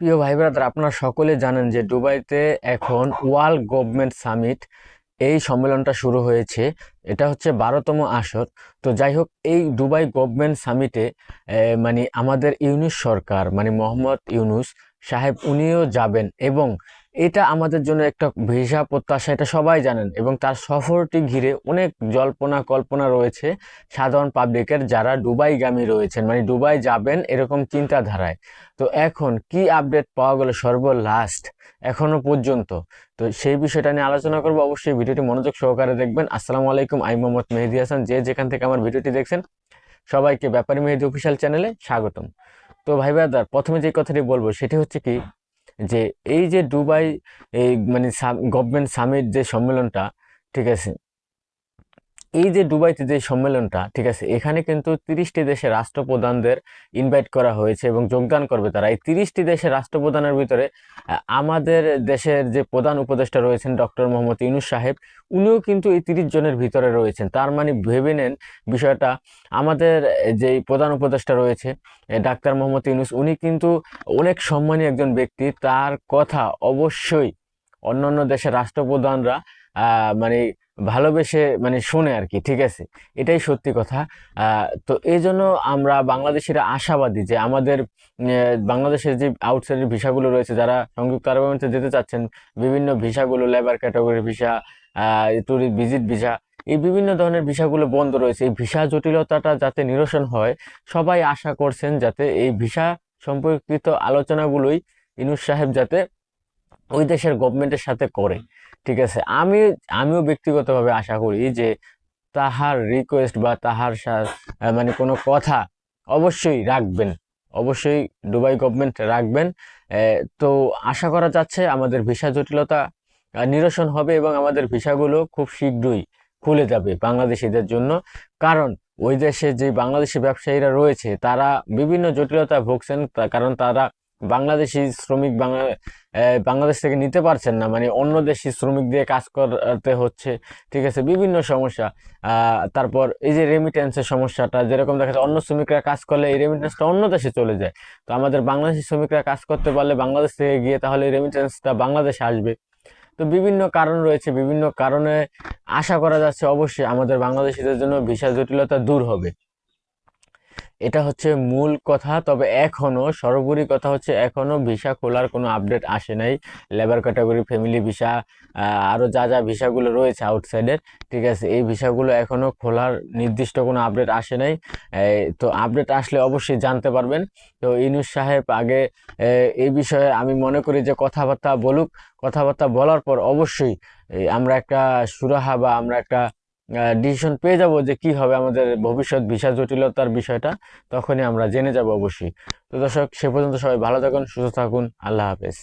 প্রিয় ভাই ব্রাদার, আপনারা সকলে জানেন যে দুবাইতে এখন ওয়ার্ল্ড গভর্নমেন্ট সামিট, এই সম্মেলনটা শুরু হয়েছে। এটা হচ্ছে বারোতম আসর। তো যাই হোক, এই দুবাই গভর্নমেন্ট সামিটে মানে আমাদের ইউনুস সরকার মানে মোহাম্মদ ইউনুস সাহেব, উনিও যাবেন এবং এটা আমাদের জন্য একটা ভিসা প্রত্যাশা, এটা সবাই জানেন। এবং তার সফরটি ঘিরে অনেক জল্পনা কল্পনা রয়েছে সাধারণ পাবলিকের যারা দুবাইগামী রয়েছেন মানে দুবাই যাবেন এরকম চিন্তাধারায়। তো এখন কি আপডেট পাওয়া গেল সর্বলাস্ট এখনও পর্যন্ত? তো সেই বিষয়টা নিয়ে আলোচনা করব। অবশ্যই ভিডিওটি মনোযোগ সহকারে দেখবেন। আসসালামু আলাইকুম আই মোহাম্মদ মেহেদি হাসান। যে যেখান থেকে আমার ভিডিওটি দেখছেন, সবাইকে ব্যাপারী মেহেদি অফিসিয়াল চ্যানেলে স্বাগতম। তো ভাই ব্রাদার, প্রথমে যে কথাটি বলব, সেটি হচ্ছে কি যে এই যে দুবাই এই মানে গভর্নমেন্ট সামিট যে সম্মেলনটা ঠিক আছে? এই যে দুবাইতে যে সম্মেলনটা, ঠিক আছে, এখানে কিন্তু তিরিশটি দেশের রাষ্ট্রপ্রধানদের ইনভাইট করা হয়েছে এবং যোগদান করবে তারা। এই তিরিশটি দেশের রাষ্ট্রপ্রধানের ভিতরে আমাদের দেশের যে প্রধান উপদেষ্টা রয়েছেন ডক্টর মোহাম্মদ ইউনুস সাহেব, উনিও কিন্তু এই তিরিশ জনের ভিতরে রয়েছেন। তার মানে ভেবে নেন বিষয়টা, আমাদের যে প্রধান উপদেষ্টা রয়েছে ডাক্তার মোহাম্মদ ইউনুস, উনি কিন্তু অনেক সম্মানী একজন ব্যক্তি, তার কথা অবশ্যই অন্যান্য দেশের রাষ্ট্রপ্রধানরা মানে ভালোবেসে মানে শুনে আর কি ঠিক আছে? এটাই সত্যি কথা। তো এই জন্য আমরা বাংলাদেশিরা আশাবাদী যে আমাদের বাংলাদেশের যে আউটসাইডের ভিসাগুলো রয়েছে, যারা সংযুক্ত আরব আমিরাতে যেতে চাচ্ছেন, বিভিন্ন ভিসাগুলো labour category visa tourist visit visa, এই বিভিন্ন ধরনের ভিসাগুলো বন্ধ রয়েছে। এই ভিসা জটিলতাটা যাতে নিরসন হয়, সবাই আশা করছেন যাতে এই ভিসা সম্পর্কিত আলোচনাগুলোই ইনুস সাহেব যাতে ওই দেশের গভর্নমেন্টের সাথে করে, ঠিক আছে? আমি, আমিও ব্যক্তিগতভাবে আশা করি যে তাহার রিকোয়েস্ট বা তাহার মানে কোনো কথা অবশ্যই রাখবেন, অবশ্যই দুবাই গভর্নমেন্ট রাখবেন। তো আশা করা যাচ্ছে আমাদের ভিসা জটিলতা নিরসন হবে এবং আমাদের ভিসাগুলো খুব শীঘ্রই খুলে যাবে বাংলাদেশিদের জন্য। কারণ ওই দেশে যে বাংলাদেশি ব্যবসায়ীরা রয়েছে, তারা বিভিন্ন জটিলতা ভুগছেন কারণ তারা বাংলাদেশি শ্রমিক বাংলা বাংলাদেশ থেকে নিতে পারছেন না মানে অন্য দেশি শ্রমিক দিয়ে কাজ করতে হচ্ছে, ঠিক আছে, বিভিন্ন সমস্যা। তারপর এই যে রেমিটেন্সের সমস্যাটা, যেরকম দেখা যায় অন্য শ্রমিকরা কাজ করলে এই রেমিটেন্সটা অন্য দেশে চলে যায়। তো আমাদের বাংলাদেশি শ্রমিকরা কাজ করতে পারলে বাংলাদেশ থেকে গিয়ে তাহলে এই রেমিটেন্সটা বাংলাদেশে আসবে। তো বিভিন্ন কারণ রয়েছে, বিভিন্ন কারণে আশা করা যাচ্ছে অবশ্যই আমাদের বাংলাদেশিদের জন্য ভিসা জটিলতা দূর হবে। এটা হচ্ছে মূল কথা, তবে এখনও, সর্বোপরি কথা হচ্ছে এখনও ভিসা খোলার কোনো আপডেট আসে নাই। লেবার ক্যাটাগরি ফ্যামিলি ভিসা আরও যা যা ভিসাগুলো রয়েছে আউটসাইডের ঠিক আছে, এই ভিসাগুলো এখনও খোলার নির্দিষ্ট কোনো আপডেট আসে নাই। তো আপডেট আসলে অবশ্যই জানতে পারবেন। তো ইনুস সাহেব, আগে এই বিষয়ে আমি মনে করি যে কথাবার্তা বলুক। কথাবার্তা বলার পর অবশ্যই আমরা একটা সুরাহা বা আমরা একটা ডিসিশন পেয়ে যাব যে কি হবে আমাদের ভবিষ্যৎ ভিসা জটিলতার বিষয়টা, তখনই আমরা জেনে যাব অবশ্যই। তো দর্শক, সে পর্যন্ত সবাই ভালো থাকুন, সুস্থ থাকুন, আল্লাহ হাফেজ।